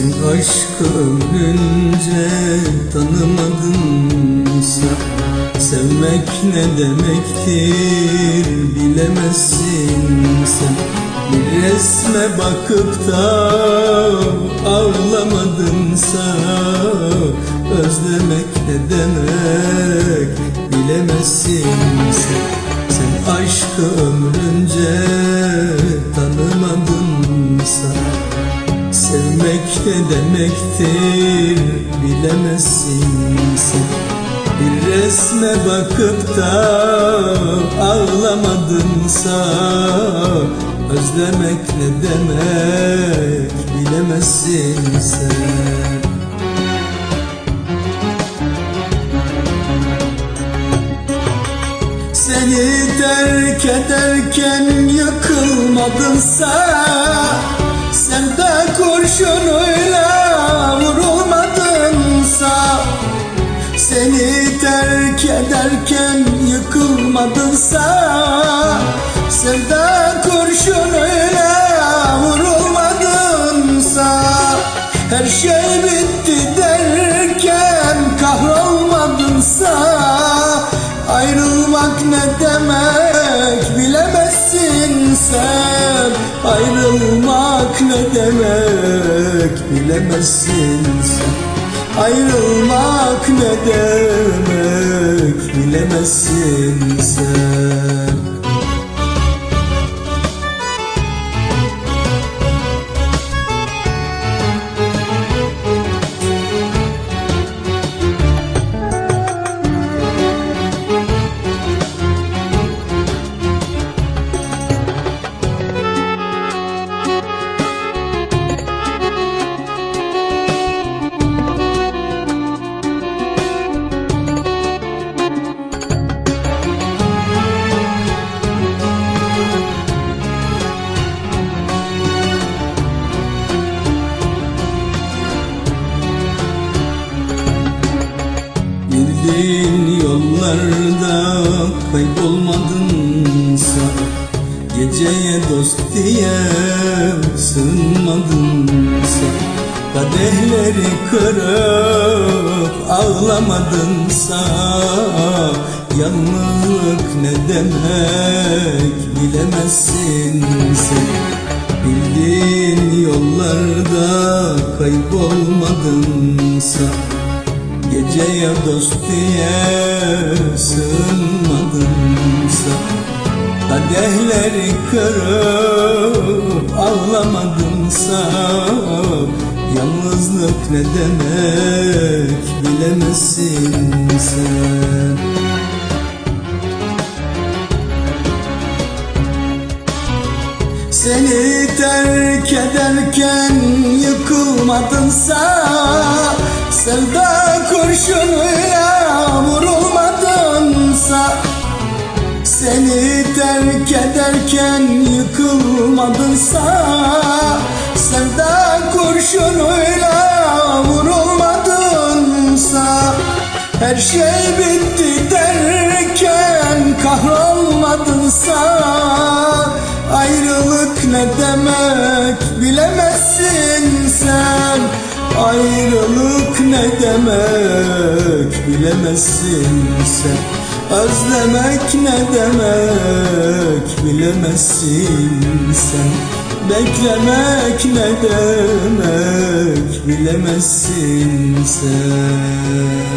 Sen aşkı ömrünce tanımadınsa Sevmek ne demektir bilemezsin sen. Bir resme bakıp da ağlamadınsa Özlemek ne demek bilemezsin sen. Sen aşkı ömrünce tanımadınsa Sevmek ne demektir bilemezsin sen. Bir resme bakıp da ağlamadınsa Özlemek ne demek bilemezsin sen. Seni terk ederken yıkılmadınsa Sevda terk ederken yıkılmadınsa Sevda kurşunuyla vurulmadınsa Her şey bitti derken kahrolmadınsa Ayrılmak ne demek bilemezsin sen Ayrılmak ne demek bilemezsin sen Ayrılmak ne demek bilemezsin sen Bildiğin yollarda kaybolmadınsa Geceye dost diye sığınmadınsa Kadehleri kırıp ağlamadınsa Yalnızlık ne demek bilemezsin sen. Bildiğin yollarda kaybolmadınsa Geceye dost diye sığınmadımsa Kadehleri kırıp ağlamadımsa Yalnızlık ne demek bilemezsin sen. Seni terk ederken yıkılmadınsa Sevda kurşunuyla vurulmadınsa Seni terk ederken yıkılmadınsa Sevda kurşunuyla vurulmadınsa Her şey bitti derken kahrolmadınsa Ayrılık ne demek bilemezsin sen Ayrılık ne demek bilemezsin sen. Özlemek ne demek bilemezsin sen. Beklemek ne demek bilemezsin sen